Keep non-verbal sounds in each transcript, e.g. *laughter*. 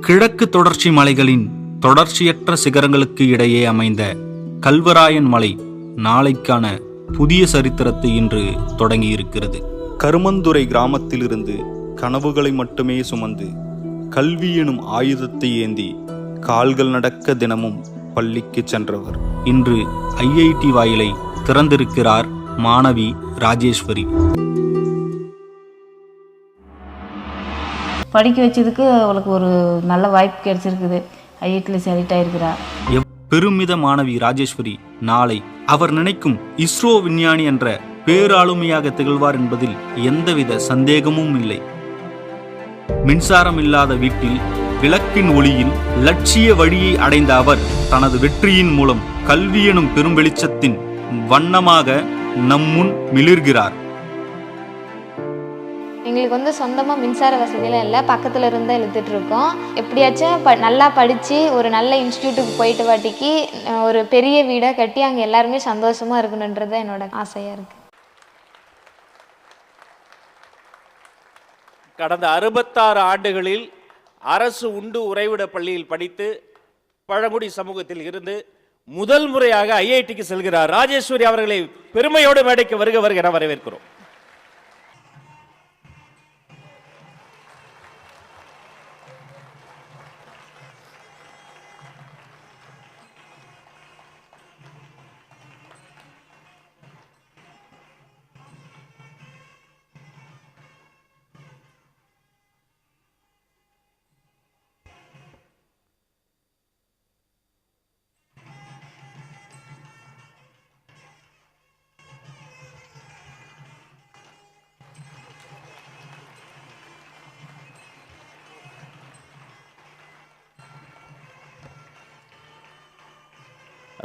கிழக்கு தொடர்ச்சி மலைகளின் தொடர்ச்சியற்ற சிகரங்களுக்கு இடையே அமைந்த கல்வராயன் மலை நாளைக்கான புதிய சரித்திரத்தை இன்று தொடங்கியிருக்கிறது. கருமந்துறை கிராமத்திலிருந்து கனவுகளை மட்டுமே சுமந்து கல்வி எனும் ஆயுதத்தை ஏந்தி கால்கள் நடக்க தினமும் பள்ளிக்கு சென்றவர். இன்று ஐஐடி வாயிலை திறந்திருக்கிறார் மாணவி ராஜேஸ்வரி. படிக்க வச்சதுக்கு அவளுக்கு ஒரு நல்ல வாய்ப்பு கிடைச்சிருக்குது. ஐஐடியில் செலக்ட் ஆயிருக்கிறா. எவ் பெருமித மாணவி ராஜேஸ்வரி நாளை அவர் நினைக்கும் இஸ்ரோ விஞ்ஞானி என்ற பேராளுமையாக திகழ்வார் என்பதில் எந்தவித சந்தேகமும் இல்லை. மின்சாரம் இல்லாத வீட்டில் விளக்கின் ஒளியில் லட்சிய வழியை அடைந்த அவர் தனது வெற்றியின் மூலம் கல்வி எனும் பெரும் வெளிச்சத்தின் வண்ணமாக நம்முன் மிளிர்கிறார். எங்களுக்கு வந்து சொந்தமாக மின்சார வசதியெல்லாம் இல்லை. பக்கத்தில் இருந்தால் இழுத்துட்டு இருக்கோம் எப்படியாச்சும் ப நல்லா படித்து ஒரு நல்ல இன்ஸ்டியூட்டுக்கு போயிட்டு வாட்டிக்கு ஒரு பெரிய வீடை கட்டி அங்கே எல்லாருமே சந்தோஷமாக இருக்கணுன்றது தான் என்னோட ஆசையாக இருக்குது கடந்த அறுபத்தாறு ஆண்டுகளில் அரசு உண்டு உறைவிட பள்ளியில் படித்து பழங்குடி சமூகத்தில் இருந்து முதல் முறையாக ஐஐடிக்கு செல்கிறார். ராஜேஸ்வரி அவர்களை பெருமையோடு மேடைக்கு வருக வருக என வரவேற்கிறோம்.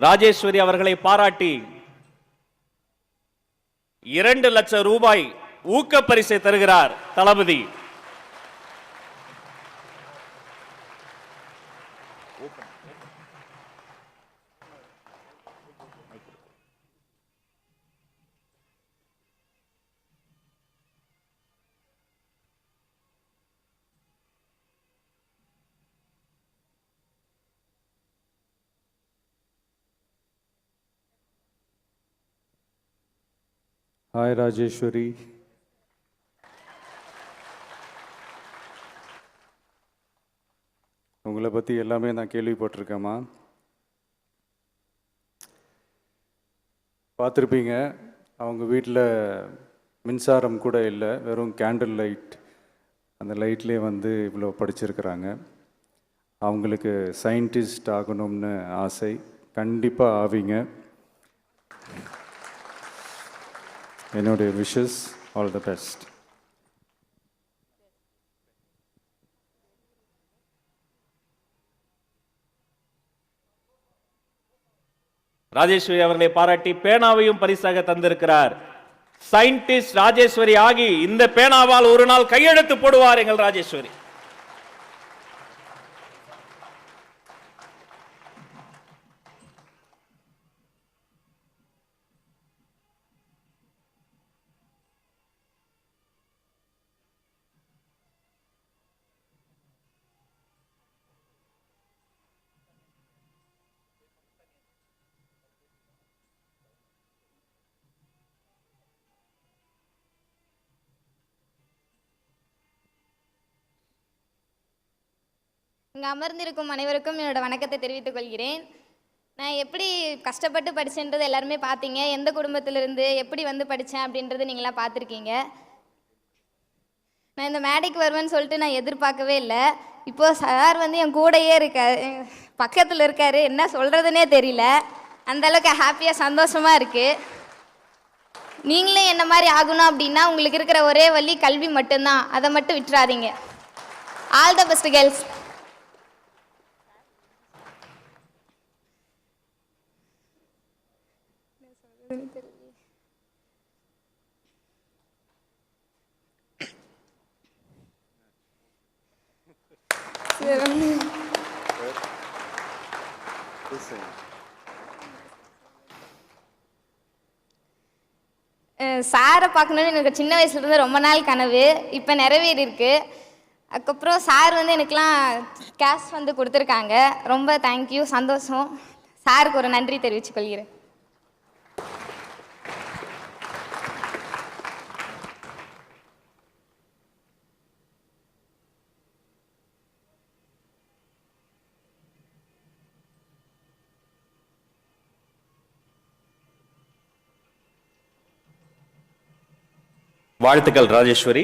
ராஜேஸ்வரி அவர்களை பாராட்டி இரண்டு லட்சம் ரூபாய் ஊக்க பரிசை தருகிறார் தளபதி. ஹாய் ராஜேஸ்வரி. உங்களை பற்றி எல்லாமே நான் கேள்விப்பட்டிருக்கேம்மா. பார்த்துருப்பீங்க அவங்க வீட்டில் மின்சாரம் கூட இல்லை வெறும் கேண்டில் லைட் அந்த லைட்லேயே வந்து இவ்வளோ படிச்சிருக்கிறாங்க. அவங்களுக்கு சயின்டிஸ்ட் ஆகணும்னு ஆசை. கண்டிப்பாக ஆவீங்க. என்னுடைய wishes all the best Rajeshwari அவர்களை பாராட்டி பேனாவையும் பரிசாக தந்திருக்கிறார். சயின்டிஸ்ட் ராஜேஸ்வரி ஆகி இந்த பேனாவால் ஒரு நாள் கையெழுத்து போடுவார் எங்கள் ராஜேஸ்வரி. இங்கே அமர்ந்திருக்கும் அனைவருக்கும் என்னோட வணக்கத்தை தெரிவித்துக் கொள்கிறேன். நான் எப்படி கஷ்டப்பட்டு படித்தேன்றது எல்லாருமே பார்த்தீங்க எந்த குடும்பத்திலிருந்து எப்படி வந்து படித்தேன் அப்படின்றது நீங்களாம் பார்த்துருக்கீங்க நான் இந்த மேடைக்கு வருவேன்னு சொல்லிட்டு நான் எதிர்பார்க்கவே இல்லை. இப்போது சார் வந்து என் கூடயே இருக்கார். பக்கத்தில் இருக்கார். என்ன சொல்கிறதுனே தெரியல. அந்த அளவுக்கு ஹாப்பியாக சந்தோஷமாக இருக்குது நீங்களும் என்ன மாதிரி ஆகணும் அப்படின்னா உங்களுக்கு இருக்கிற ஒரே வழி கல்வி மட்டும்தான். அதை மட்டும் விட்டுறாதீங்க. ஆல் த பெஸ்ட் கேர்ள்ஸ் *laughs* சொல்றதுன்னு தெரியல சாரை பார்க்கணுன்னு எனக்கு சின்ன வயசுலேருந்து ரொம்ப நாள் கனவு. இப்போ நிறைவேறியிருக்கு. அதுக்கப்புறம் சார் வந்து எனக்கெலாம் கேஷ் வந்து கொடுத்துருக்காங்க. ரொம்ப தேங்க்யூ சந்தோஷம். சாருக்கு ஒரு நன்றி தெரிவித்துக் கொள்கிறேன். வாழ்த்துக்கள் ராஜேஸ்வரி